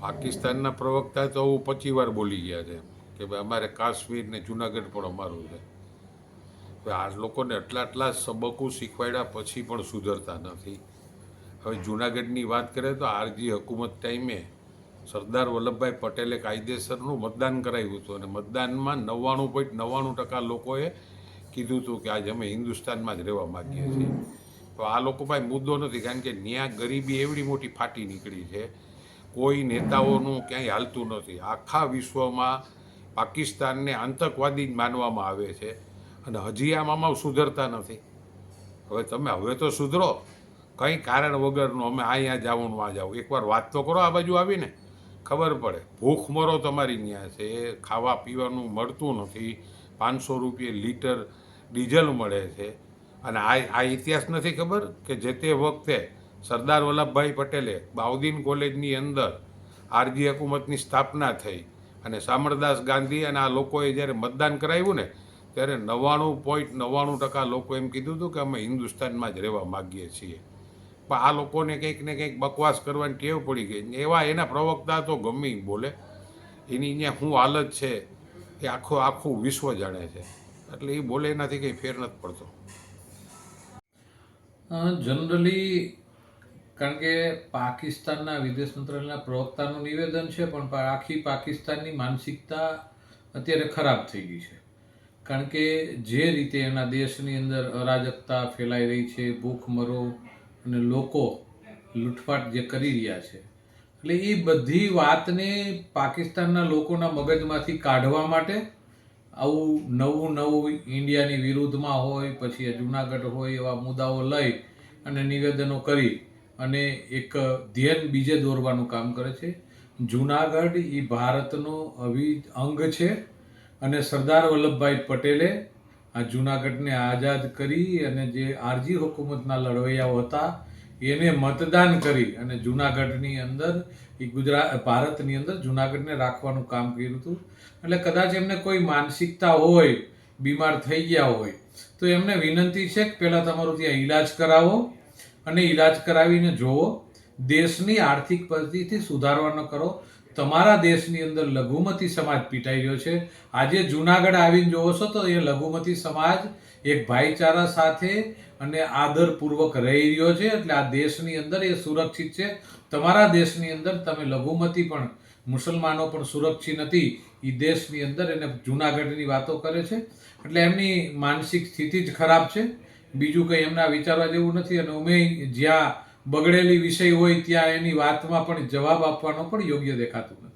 પાકિસ્તાનના પ્રવક્તા તો હું પચી વાર બોલી ગયા છે કે ભાઈ અમારે કાશ્મીર ને જુનાગઢ પણ અમારું છે. આ લોકોને આટલા એટલા સબકો શીખવાડ્યા પછી પણ સુધરતા નથી. હવે જુનાગઢની વાત કરીએ તો આરજી હકુમત ટાઈમે સરદાર વલ્લભભાઈ પટેલે કાયદેસરનું મતદાન કરાવ્યું હતું અને મતદાનમાં નવ્વાણું પોઈન્ટ નવ્વાણું ટકા લોકોએ કીધું હતું કે આજે અમે હિન્દુસ્તાનમાં જ રહેવા માગીએ છીએ. તો આ લોકો પાસે મુદ્દો નથી કારણ કે ન્યા ગરીબી એવડી મોટી ફાટી નીકળી છે. કોઈ નેતાઓનું ક્યાંય હાલતું નથી. આખા વિશ્વમાં પાકિસ્તાનને આતંકવાદી જ માનવામાં આવે છે અને હજી આમાં સુધરતા નથી. હવે તમે, હવે તો સુધરો. કંઈ કારણ વગરનું અમે અહીંયા જવાનું આ જાવ એકવાર વાત તો કરો આ બાજુ આવીને. ખબર પડે. ભૂખ મરો તમારી ત્યાં છે. ખાવા પીવાનું મળતું નથી. પાંચસો રૂપિયે લીટર ડીઝલ મળે છે. અને આ આ ઇતિહાસ નથી ખબર કે જે તે વખતે સરદાર વલ્લભભાઈ પટેલે બાઉદીન કોલેજની અંદર આરજી હકુમતની સ્થાપના થઈ અને સામરદાસ ગાંધી અને આ લોકોએ જ્યારે મતદાન કરાવ્યું ને, ત્યારે નવ્વાણું પોઈન્ટ નવ્વાણું ટકા લોકો એમ કીધું હતું કે અમે હિન્દુસ્તાનમાં જ રહેવા માગીએ છીએ. પણ આ લોકોને કંઈક ને કંઈક બકવાસ કરવાની ટેવ પડી ગઈ. એવા એના પ્રવક્તા તો ગમે બોલે. એની અહીંયા શું હાલત છે એ આખું આખું વિશ્વ જાણે છે. એટલે એ બોલે એનાથી કંઈ ફેર નથી પડતો. જનરલી કારણ કે પાકિસ્તાનના વિદેશ મંત્રાલયના પ્રવક્તાનું નિવેદન છે, પણ આખી પાકિસ્તાનની માનસિકતા અત્યારે ખરાબ થઈ ગઈ છે. કારણ કે જે રીતે એના દેશની અંદર અરાજકતા ફેલાઈ રહી છે, ભૂખમરો અને લોકો લૂંટફાટ જે કરી રહ્યા છે, એટલે એ બધી વાતને પાકિસ્તાનના લોકોના મગજમાંથી કાઢવા માટે આવું નવું નવું ઇન્ડિયાની વિરુદ્ધમાં હોય, પછી જુનાગઢ હોય એવા મુદ્દાઓ લઈ અને નિવેદનો કરી અને એક ધ્યેય બીજે દોરવાનું કામ કરે છે. જુનાગઢ એ ભારતનો અવિ અંગ છે અને સરદાર વલ્લભભાઈ પટેલે આ જુનાગઢને આઝાદ કરી અને જે આરજી હુકુમતના લડવૈયાઓ હતા એને મતદાન કરી અને જુનાગઢની અંદર એ ગુજરાત ભારતની અંદર જુનાગઢને રાખવાનું કામ કર્યું હતું. એટલે કદાચ એમને કોઈ માનસિકતા હોય, બીમાર થઈ ગયા હોય, તો એમને વિનંતી છે કે પહેલાં તમારું ત્યાં ઈલાજ કરાવો. અને ઈલાજ કરાવીને જુઓ દેશની આર્થિક પરિસ્થિતિ સુધારવાનો કરો. તમારા દેશની અંદર લઘુમતી સમાજ પીટાઈ રહ્યો છે. આજે જુનાગઢ આવીને જોવો છો તો એ લઘુમતી સમાજ એક ભાઈચારા સાથે અને આદરપૂર્વક રહી રહ્યો છે. એટલે આ દેશની અંદર એ સુરક્ષિત છે. તમારા દેશની અંદર તમે લઘુમતી પણ, મુસલમાનો પણ સુરક્ષિત નથી. એ દેશની અંદર એને જુનાગઢની વાતો કરે છે. એટલે એમની માનસિક સ્થિતિ જ ખરાબ છે. બીજું કંઈ એમના વિચારવા જેવું નથી અને અમે જ્યાં બગડેલી વિષય હોય ત્યાં એની વાતમાં પણ જવાબ આપવાનો પણ યોગ્ય દેખાતું નથી.